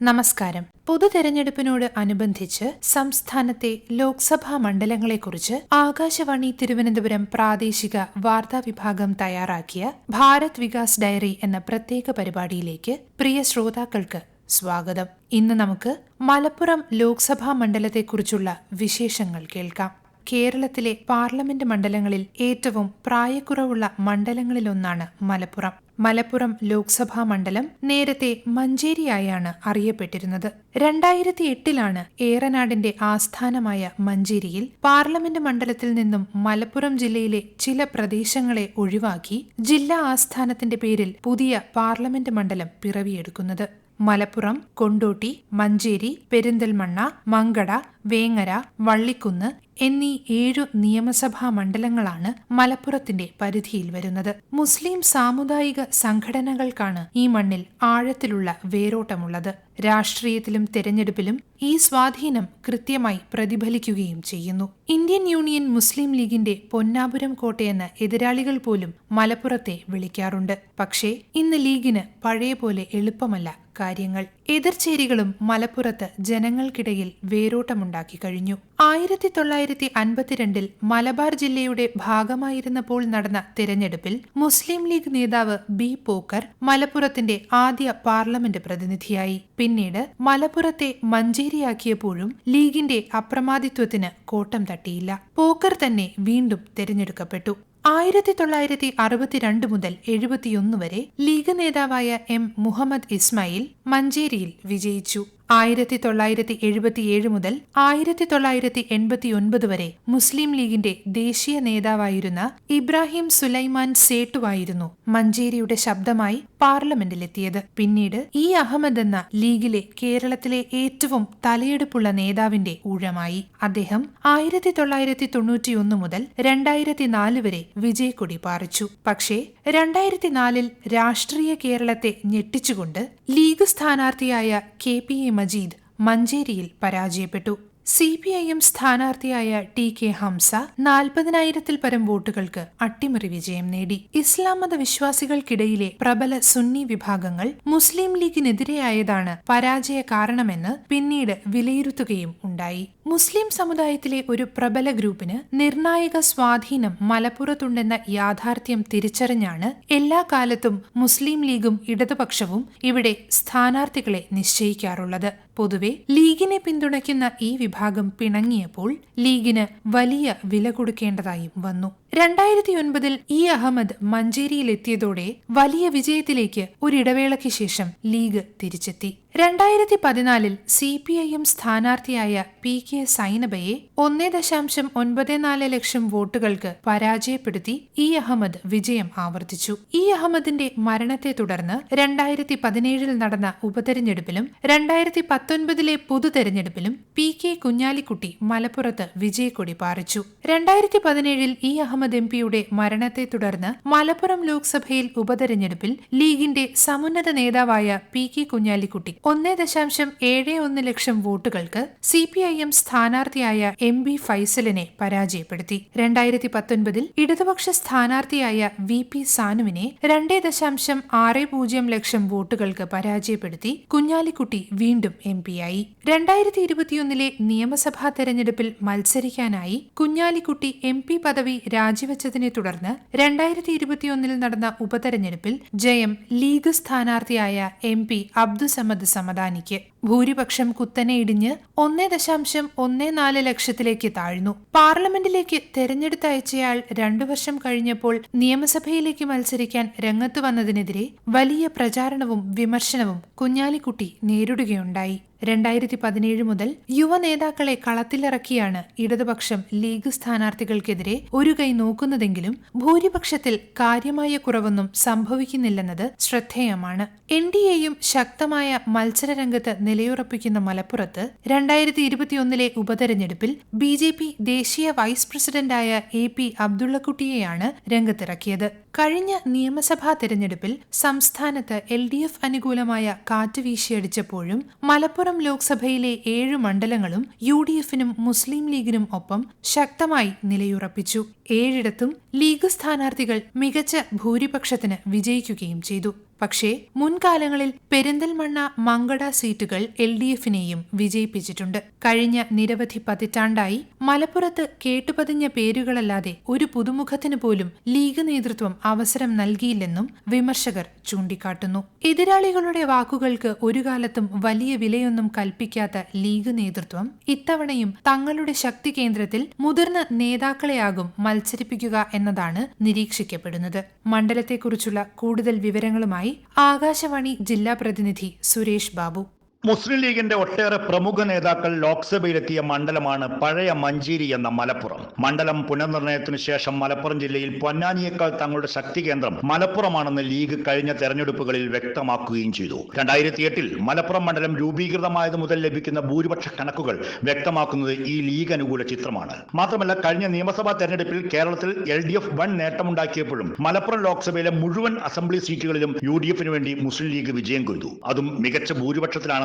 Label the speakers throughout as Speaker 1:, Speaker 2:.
Speaker 1: നമസ്കാരം. പൊതു തെരഞ്ഞെടുപ്പിനോട് അനുബന്ധിച്ച് സംസ്ഥാനത്തെ ലോക്സഭാ മണ്ഡലങ്ങളെക്കുറിച്ച് ആകാശവാണി തിരുവനന്തപുരം പ്രാദേശിക വാർത്താ വിഭാഗം തയ്യാറാക്കിയ ഭാരത് വികാസ് ഡയറി എന്ന പ്രത്യേക പരിപാടിയിലേക്ക് പ്രിയ ശ്രോതാക്കൾക്ക് സ്വാഗതം. ഇന്ന് നമുക്ക് മലപ്പുറം ലോക്സഭാ മണ്ഡലത്തെക്കുറിച്ചുള്ള വിശേഷങ്ങൾ കേൾക്കാം. കേരളത്തിലെ പാർലമെന്റ് മണ്ഡലങ്ങളിൽ ഏറ്റവും പ്രായക്കുറവുള്ള മണ്ഡലങ്ങളിലൊന്നാണ് മലപ്പുറം. മലപ്പുറം ലോക്സഭാ മണ്ഡലം നേരത്തെ മഞ്ചേരിയായാണ് അറിയപ്പെട്ടിരുന്നത്. രണ്ടായിരത്തി എട്ടിലാണ് ഏറനാടിന്റെ ആസ്ഥാനമായ മഞ്ചേരിയിൽ പാർലമെന്റ് മണ്ഡലത്തിൽ നിന്നും മലപ്പുറം ജില്ലയിലെ ചില പ്രദേശങ്ങളെ ഒഴിവാക്കി ജില്ലാ ആസ്ഥാനത്തിന്റെ പേരിൽ പുതിയ പാർലമെന്റ് മണ്ഡലം പിറവിയെടുക്കുന്നത്. മലപ്പുറം കൊണ്ടോട്ടി മഞ്ചേരി പെരിന്തൽമണ്ണ മങ്കട വേങ്ങര വള്ളിക്കുന്ന് എന്നീ ഏഴു നിയമസഭാ മണ്ഡലങ്ങളാണ് മലപ്പുറത്തിന്റെ പരിധിയിൽ വരുന്നത്. മുസ്ലിം സാമുദായിക സംഘടനകൾക്കാണ് ഈ മണ്ണിൽ ആഴത്തിലുള്ള വേരോട്ടമുള്ളത്. രാഷ്ട്രീയത്തിലും തെരഞ്ഞെടുപ്പിലും ഈ സ്വാധീനം കൃത്യമായി പ്രതിഫലിക്കുകയും ചെയ്യുന്നു. ഇന്ത്യൻ യൂണിയൻ മുസ്ലിം ലീഗിന്റെ പൊന്നാപുരം കോട്ടയെന്ന് എതിരാളികൾ പോലും മലപ്പുറത്തെ വിളിക്കാറുണ്ട്. പക്ഷേ ഇന്ന് ലീഗിന് പഴയ പോലെ എളുപ്പമല്ല കാര്യങ്ങൾ. എതിർചേരികളും മലപ്പുറത്ത് ജനങ്ങൾക്കിടയിൽ വേരോട്ടമുണ്ടാക്കി കഴിഞ്ഞു. ആയിരത്തി തൊള്ളായിരത്തി അൻപത്തിരണ്ടിൽ മലബാർ ജില്ലയുടെ ഭാഗമായിരുന്നപ്പോൾ നടന്ന തിരഞ്ഞെടുപ്പിൽ മുസ്ലിം ലീഗ് നേതാവ് ബി പോക്കർ മലപ്പുറത്തിന്റെ ആദ്യ പാർലമെന്റ് പ്രതിനിധിയായി. പിന്നീട് മലപ്പുറത്തെ മഞ്ചേരിയാക്കിയപ്പോഴും ലീഗിന്റെ അപ്രമാദിത്വത്തിന് കോട്ടം തട്ടിയില്ല. പോക്കർ തന്നെ വീണ്ടും തിരഞ്ഞെടുക്കപ്പെട്ടു. ആയിരത്തി തൊള്ളായിരത്തി അറുപത്തിരണ്ട് മുതൽ എഴുപത്തിയൊന്ന് വരെ ലീഗ് നേതാവായ എം മുഹമ്മദ് ഇസ്മായിൽ മഞ്ചേരിയിൽ വിജയിച്ചു. ആയിരത്തി തൊള്ളായിരത്തി എഴുപത്തിയേഴ് മുതൽ ആയിരത്തി തൊള്ളായിരത്തി എൺപത്തിയൊൻപത് വരെ മുസ്ലിം ലീഗിന്റെ ദേശീയ നേതാവായിരുന്ന ഇബ്രാഹിം സുലൈമാൻ സേട്ടുവായിരുന്നു മഞ്ചേരിയുടെ ശബ്ദമായി പാർലമെന്റിലെത്തിയത്. പിന്നീട് ഇ അഹമ്മദ് എന്ന ലീഗിലെ കേരളത്തിലെ ഏറ്റവും തലയെടുപ്പുള്ള നേതാവിന്റെ ഊഴമായി. അദ്ദേഹം ആയിരത്തി തൊള്ളായിരത്തി തൊണ്ണൂറ്റിയൊന്ന് മുതൽ രണ്ടായിരത്തി നാല് വരെ വിജയക്കൊടി പാറിച്ചു. പക്ഷേ രണ്ടായിരത്തി നാലിൽ രാഷ്ട്രീയ കേരളത്തെ ഞെട്ടിച്ചുകൊണ്ട് ലീഗ് സ്ഥാനാർത്ഥിയായ കെ പി എ മജീദ് മഞ്ചേരിയിൽ പരാജയപ്പെട്ടു. സി പി ഐ എം സ്ഥാനാർത്ഥിയായ ടി കെ ഹംസ നാൽപ്പതിനായിരത്തിൽ പരം വോട്ടുകൾക്ക് അട്ടിമറി വിജയം നേടി. ഇസ്ലാം മത വിശ്വാസികൾക്കിടയിലെ പ്രബല സുന്നി വിഭാഗങ്ങൾ മുസ്ലിം ലീഗിനെതിരെയായതാണ് പരാജയ കാരണമെന്ന് പിന്നീട് വിലയിരുത്തുകയും ഉണ്ടായി. മുസ്ലിം സമുദായത്തിലെ ഒരു പ്രബല ഗ്രൂപ്പിന് നിർണായക സ്വാധീനം മലപ്പുറത്തുണ്ടെന്ന യാഥാർത്ഥ്യം തിരിച്ചറിഞ്ഞാണ് എല്ലാ കാലത്തും മുസ്ലിം ലീഗും ഇടതുപക്ഷവും ഇവിടെ സ്ഥാനാർത്ഥികളെ നിശ്ചയിക്കാറുള്ളത്. പൊതുവെ ലീഗിനെ പിന്തുണയ്ക്കുന്ന ഈ വിഭാഗം പിണങ്ങിയപ്പോൾ ലീഗിന് വലിയ വില കൊടുക്കേണ്ടതായും വന്നു. രണ്ടായിരത്തി ഒൻപതിൽ ഇ അഹമ്മദ് മഞ്ചേരിയിലെത്തിയതോടെ വലിയ വിജയത്തിലേക്ക് ഒരിടവേളയ്ക്ക് ശേഷം ലീഗ് തിരിച്ചെത്തി. രണ്ടായിരത്തി പതിനാലിൽ സി പി ഐ എം സ്ഥാനാർത്ഥിയായ പി കെ സൈനബയെ ഒന്നേ ദശാംശം ഒൻപത് നാല് ലക്ഷം വോട്ടുകൾക്ക് പരാജയപ്പെടുത്തി ഇ അഹമ്മദ് വിജയം ആവർത്തിച്ചു. ഇ അഹമ്മദിന്റെ മരണത്തെ തുടർന്ന് രണ്ടായിരത്തി പതിനേഴിൽ നടന്ന ഉപതെരഞ്ഞെടുപ്പിലും രണ്ടായിരത്തി പത്തൊൻപതിലെ പൊതുതെരഞ്ഞെടുപ്പിലും പി കെ കുഞ്ഞാലിക്കുട്ടി മലപ്പുറത്ത് വിജയക്കൊടി പാറിച്ചു. രണ്ടായിരത്തി പതിനേഴിൽ ഇ അഹമ്മദ് എം പിയുടെ മരണത്തെ തുടർന്ന് മലപ്പുറം ലോക്സഭയിൽ ഉപതെരഞ്ഞെടുപ്പിൽ ലീഗിന്റെ സമുന്നത നേതാവായ പി കെ കുഞ്ഞാലിക്കുട്ടി ഒന്നേ ദശാംശം ഏഴ് ഒന്ന് ലക്ഷം വോട്ടുകൾക്ക് സി പി ഐ എം സ്ഥാനാർത്ഥിയായ എം ബി ഫൈസലിനെ പരാജയപ്പെടുത്തി. രണ്ടായിരത്തി പത്തൊൻപതിൽ ഇടതുപക്ഷ സ്ഥാനാർത്ഥിയായ വി പി സാനുവിനെ രണ്ടേ ദശാംശം ആറ് പൂജ്യം ലക്ഷം വോട്ടുകൾക്ക് പരാജയപ്പെടുത്തി കുഞ്ഞാലിക്കുട്ടി വീണ്ടും എം ആയി. രണ്ടായിരത്തി ഇരുപത്തിയൊന്നിലെ നിയമസഭാ തെരഞ്ഞെടുപ്പിൽ മത്സരിക്കാനായി കുഞ്ഞാലിക്കുട്ടി എം പി പദവി രാജിവെച്ചതിനെ തുടർന്ന് രണ്ടായിരത്തി ഇരുപത്തിയൊന്നിൽ നടന്ന ഉപതെരഞ്ഞെടുപ്പിൽ ജയം ലീഗ് സ്ഥാനാർത്ഥിയായ എം പി അബ്ദുസമദ് సంప్రదించమని సమాధానికి ഭൂരിപക്ഷം കുത്തനെ ഇടിഞ്ഞ് ഒന്നേ ദശാംശം ഒന്നേ നാല് ലക്ഷത്തിലേക്ക് താഴ്ന്നു. പാർലമെന്റിലേക്ക് തെരഞ്ഞെടുത്തയച്ചയാൾ രണ്ടു വർഷം കഴിഞ്ഞപ്പോൾ നിയമസഭയിലേക്ക് മത്സരിക്കാൻ രംഗത്തു വന്നതിനെതിരെ വലിയ പ്രചാരണവും വിമർശനവും കുഞ്ഞാലിക്കുട്ടി നേരിടുകയുണ്ടായി. രണ്ടായിരത്തി പതിനേഴ് മുതൽ യുവ നേതാക്കളെ കളത്തിലിറക്കിയാണ് ഇടതുപക്ഷം ലീഗ് സ്ഥാനാർത്ഥികൾക്കെതിരെ ഒരു കൈ നോക്കുന്നതെങ്കിലും ഭൂരിപക്ഷത്തിൽ കാര്യമായ കുറവൊന്നും സംഭവിക്കുന്നില്ലെന്നത് ശ്രദ്ധേയമാണ്. എൻ ഡി എയും ശക്തമായ മത്സരരംഗത്ത് നിലയുറപ്പിക്കുന്ന മലപ്പുറത്ത് രണ്ടായിരത്തി ഇരുപത്തിയൊന്നിലെ ഉപതെരഞ്ഞെടുപ്പിൽ ബി ജെ പി ദേശീയ വൈസ് പ്രസിഡന്റായ എ പി അബ്ദുള്ളക്കുട്ടിയെയാണ് രംഗത്തിറക്കിയത്. കഴിഞ്ഞ നിയമസഭാ തെരഞ്ഞെടുപ്പിൽ സംസ്ഥാനത്ത് എൽ ഡി എഫ് അനുകൂലമായ കാറ്റ് വീശിയടിച്ചപ്പോഴും മലപ്പുറം ലോക്സഭയിലെ ഏഴ് മണ്ഡലങ്ങളും യു ഡി എഫിനും മുസ്ലിം ലീഗിനും ഒപ്പം ശക്തമായി നിലയുറപ്പിച്ചു. ഏഴിടത്തും ലീഗ് സ്ഥാനാർത്ഥികൾ മികച്ച ഭൂരിപക്ഷത്തിന് വിജയിക്കുകയും ചെയ്തു. പക്ഷേ മുൻകാലങ്ങളിൽ പെരിന്തൽമണ്ണ മങ്കട സീറ്റുകൾ എൽ ഡി എഫിനെയും വിജയിപ്പിച്ചിട്ടുണ്ട്. കഴിഞ്ഞ നിരവധി പതിറ്റാണ്ടായി മലപ്പുറത്ത് കേട്ടുപതിഞ്ഞ പേരുകളല്ലാതെ ഒരു പുതുമുഖത്തിന് പോലും ലീഗ് നേതൃത്വം അവസരം നൽകിയില്ലെന്നും വിമർശകർ ചൂണ്ടിക്കാട്ടുന്നു. എതിരാളികളുടെ വാക്കുകൾക്ക് ഒരു കാലത്തും വലിയ വിലയൊന്നും കൽപ്പിക്കാത്ത ലീഗ് നേതൃത്വം ഇത്തവണയും തങ്ങളുടെ ശക്തി കേന്ദ്രത്തിൽ മുതിർന്ന നേതാക്കളെയാകും മത്സരിപ്പിക്കുക എന്നതാണ് നിരീക്ഷിക്കപ്പെടുന്നത്. മണ്ഡലത്തെക്കുറിച്ചുള്ള കൂടുതൽ വിവരങ്ങളുമായി ആകാശവാണി ജില്ലാ പ്രതിനിധി സുരേഷ് ബാബു.
Speaker 2: മുസ്ലിം ലീഗിന്റെ ഒട്ടേറെ പ്രമുഖ നേതാക്കൾ ലോക്സഭയിലെത്തിയ മണ്ഡലമാണ് പഴയ മഞ്ചേരി എന്ന മലപ്പുറം. മണ്ഡലം പുനർനിർണയത്തിനു ശേഷം മലപ്പുറം ജില്ലയിൽ പൊന്നാനിയേക്കാൾ തങ്ങളുടെ ശക്തി കേന്ദ്രം മലപ്പുറമാണെന്ന് ലീഗ് കഴിഞ്ഞ തെരഞ്ഞെടുപ്പുകളിൽ വ്യക്തമാക്കുകയും ചെയ്തു. രണ്ടായിരത്തി എട്ടിൽ മലപ്പുറം മണ്ഡലം രൂപീകൃതമായത് മുതൽ ലഭിക്കുന്ന ഭൂരിപക്ഷ കണക്കുകൾ വ്യക്തമാക്കുന്നത് ഈ ലീഗ് അനുകൂല ചിത്രമാണ്. മാത്രമല്ല കഴിഞ്ഞ നിയമസഭാ തെരഞ്ഞെടുപ്പിൽ കേരളത്തിൽ എൽ ഡി എഫ് വൻ നേട്ടമുണ്ടാക്കിയപ്പോഴും മലപ്പുറം ലോക്സഭയിലെ മുഴുവൻ അസംബ്ലി സീറ്റുകളിലും യു ഡി എഫിന് വേണ്ടി മുസ്ലിം ലീഗ് വിജയം കൊയ്തു. അതും മികച്ച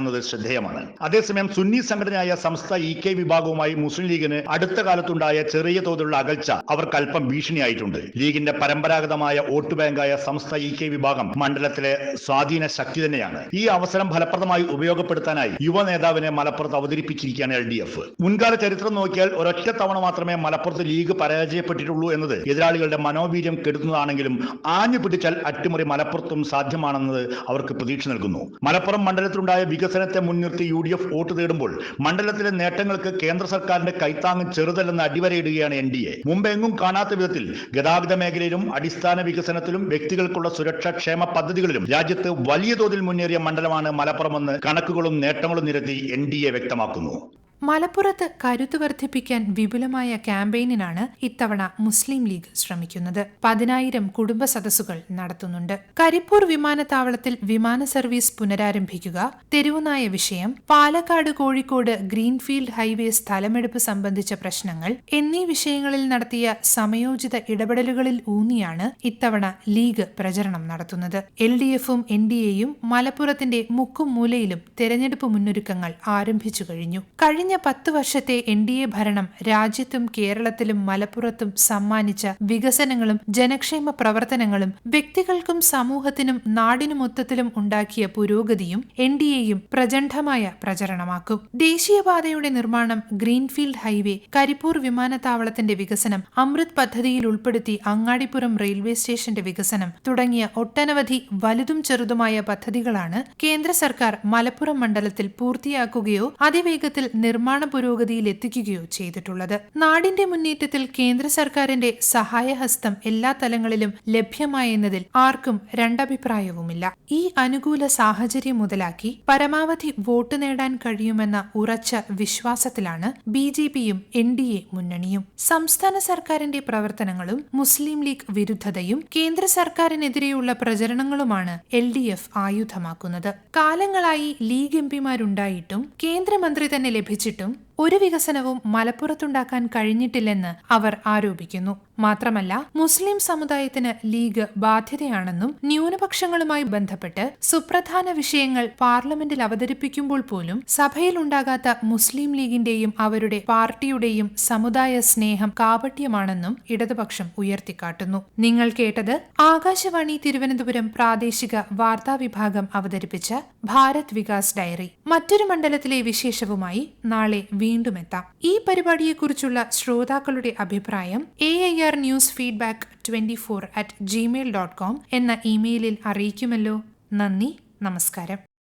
Speaker 2: ഭൂരിപക്ഷത്തിലാണെന്നത് ശ്രദ്ധേയമാണ്. അതേസമയം സുന്നി സംഘടനയായ സംസ്ഥ ഇ കെ വിഭാഗവുമായി മുസ്ലിം ലീഗിന് അടുത്ത കാലത്തുണ്ടായ ചെറിയ തോതിലുള്ള അകൽച്ച അവർക്ക് അല്പം ഭീഷണിയായിട്ടുണ്ട്. ലീഗിന്റെ പരമ്പരാഗതമായ വോട്ട് ബാങ്കായ സംസ്ഥ ഇ കെ വിഭാഗം മണ്ഡലത്തിലെ സ്വാധീന ശക്തി തന്നെയാണ്. ഈ അവസരം ഫലപ്രദമായി ഉപയോഗപ്പെടുത്താനായി യുവ നേതാവിനെ മലപ്പുറത്ത് അവതരിപ്പിച്ചിരിക്കുകയാണ് എൽ ഡി എഫ്. മുൻകാല ചരിത്രം നോക്കിയാൽ ഒരൊറ്റ തവണ മാത്രമേ മലപ്പുറത്ത് ലീഗ് പരാജയപ്പെട്ടിട്ടുള്ളൂ എന്നത് എതിരാളികളുടെ മനോവീര്യം കെടുത്തുന്നതാണെങ്കിലും ആഞ്ഞു പിടിച്ചാൽ അട്ടിമറി മലപ്പുറത്തും സാധ്യമാണെന്നത് അവർക്ക് പ്രതീക്ഷ നൽകുന്നു. മലപ്പുറം മണ്ഡലത്തിലുണ്ടായ വികസനത്തെ മുൻനിർത്തി യു ഡി എഫ് വോട്ട് തേടുമ്പോൾ മണ്ഡലത്തിലെ നേട്ടങ്ങൾക്ക് കേന്ദ്ര സർക്കാരിന്റെ കൈത്താങ് ചെറുതല്ലെന്ന് അടിവരയിടുകയാണ് എൻ ഡി എ. മുമ്പെങ്ങും കാണാത്ത വിധത്തിൽ ഗതാഗത മേഖലയിലും അടിസ്ഥാന വികസനത്തിലും വ്യക്തികൾക്കുള്ള സുരക്ഷാ ക്ഷേമ പദ്ധതികളിലും രാജ്യത്ത് വലിയ തോതിൽ മുന്നേറിയ മണ്ഡലമാണ് മലപ്പുറമെന്ന് കണക്കുകളും നേട്ടങ്ങളും നിരത്തി എൻ ഡി എ വ്യക്തമാക്കുന്നു.
Speaker 1: മലപ്പുറത്ത് കരുത്ത് വർദ്ധിപ്പിക്കാൻ വിപുലമായ ക്യാമ്പയിനിനാണ് ഇത്തവണ മുസ്ലിം ലീഗ് ശ്രമിക്കുന്നത്. പതിനായിരം കുടുംബ സദസ്സുകൾ നടത്തുന്നുണ്ട്. കരിപ്പൂർ വിമാനത്താവളത്തിൽ വിമാന സർവീസ് പുനരാരംഭിക്കുക തെരുവുനായ വിഷയം പാലക്കാട് കോഴിക്കോട് ഗ്രീൻഫീൽഡ് ഹൈവേ സ്ഥലമെടുപ്പ് സംബന്ധിച്ച പ്രശ്നങ്ങൾ എന്നീ വിഷയങ്ങളിൽ നടത്തിയ സമയോചിത ഇടപെടലുകളിൽ ഊന്നിയാണ് ഇത്തവണ ലീഗ് പ്രചരണം നടത്തുന്നത്. എൽ ഡി എഫും എൻ ഡി എയും മലപ്പുറത്തിന്റെ മുക്കും മൂലയിലും തെരഞ്ഞെടുപ്പ് മുന്നൊരുക്കങ്ങൾ ആരംഭിച്ചു കഴിഞ്ഞു. കഴിഞ്ഞ പത്ത് വർഷത്തെ എൻ ഡി എ ഭരണം രാജ്യത്തും കേരളത്തിലും മലപ്പുറത്തും സമ്മാനിച്ച വികസനങ്ങളും ജനക്ഷേമ പ്രവർത്തനങ്ങളും വ്യക്തികൾക്കും സമൂഹത്തിനും നാടിനു മൊത്തത്തിലും ഉണ്ടാക്കിയ പുരോഗതിയും എൻ ഡി എയും പ്രചണ്ഡമായ പ്രചരണമാക്കും. ദേശീയപാതയുടെ നിർമ്മാണം ഗ്രീൻഫീൽഡ് ഹൈവേ കരിപ്പൂർ വിമാനത്താവളത്തിന്റെ വികസനം അമൃത് പദ്ധതിയിൽ ഉൾപ്പെടുത്തി അങ്ങാടിപ്പുറം റെയിൽവേ സ്റ്റേഷന്റെ വികസനം തുടങ്ങിയ ഒട്ടനവധി വലുതും ചെറുതുമായ പദ്ധതികളാണ് കേന്ദ്ര സർക്കാർ മലപ്പുറം മണ്ഡലത്തിൽ പൂർത്തിയാക്കുകയോ അതിവേഗത്തിൽ നിർമ്മാണ പുരോഗതിയിൽ എത്തിക്കുകയോ ചെയ്തിട്ടുള്ളത്. നാടിന്റെ മുന്നേറ്റത്തിൽ കേന്ദ്ര സർക്കാരിന്റെ സഹായഹസ്തം എല്ലാ തലങ്ങളിലും ലഭ്യമായെന്നതിൽ ആർക്കും രണ്ടഭിപ്രായവുമില്ല. ഈ അനുകൂല സാഹചര്യം മുതലാക്കി പരമാവധി വോട്ട് നേടാൻ കഴിയുമെന്ന ഉറച്ച വിശ്വാസത്തിലാണ് ബി ജെ പിയും എൻ ഡി എ മുന്നണിയും. സംസ്ഥാന സർക്കാരിന്റെ പ്രവർത്തനങ്ങളും മുസ്ലിം ലീഗ് വിരുദ്ധതയും കേന്ദ്ര സർക്കാരിനെതിരെയുള്ള പ്രചരണങ്ങളുമാണ് എൽ ഡി എഫ് ആയുധമാക്കുന്നത്. കാലങ്ങളായി ലീഗ് എം പിമാരുണ്ടായിട്ടും കേന്ദ്രമന്ത്രി തന്നെ ലഭിച്ചിട്ടും ഒരു വികസനവും മലപ്പുറത്തുണ്ടാക്കാൻ കഴിഞ്ഞിട്ടില്ലെന്ന് അവർ ആരോപിക്കുന്നു. മാത്രമല്ല മുസ്ലിം സമുദായത്തിന് ലീഗ് ബാധ്യതയാണെന്നും ന്യൂനപക്ഷങ്ങളുമായി ബന്ധപ്പെട്ട് സുപ്രധാന വിഷയങ്ങൾ പാർലമെന്റിൽ അവതരിപ്പിക്കുമ്പോൾ പോലും സഭയിലുണ്ടാകാത്ത മുസ്ലിം ലീഗിന്റെയും അവരുടെ പാർട്ടിയുടെയും സമുദായ സ്നേഹം കാപട്യമാണെന്നും ഇടതുപക്ഷം ഉയർത്തിക്കാട്ടുന്നു. നിങ്ങൾ കേട്ടത് ആകാശവാണി തിരുവനന്തപുരം പ്രാദേശിക വാർത്താ വിഭാഗം അവതരിപ്പിച്ച ഭാരത് വികാസ് ഡയറി. മറ്റൊരു മണ്ഡലത്തിലെ വിശേഷവുമായി നാളെ വീണ്ടും എത്താം. ഈ പരിപാടിയെക്കുറിച്ചുള്ള ശ്രോതാക്കളുടെ അഭിപ്രായം A I R news feedback twenty four at Gmail dot com എന്ന ഇമെയിലിൽ അറിയിക്കുമല്ലോ. നന്ദി നമസ്കാരം.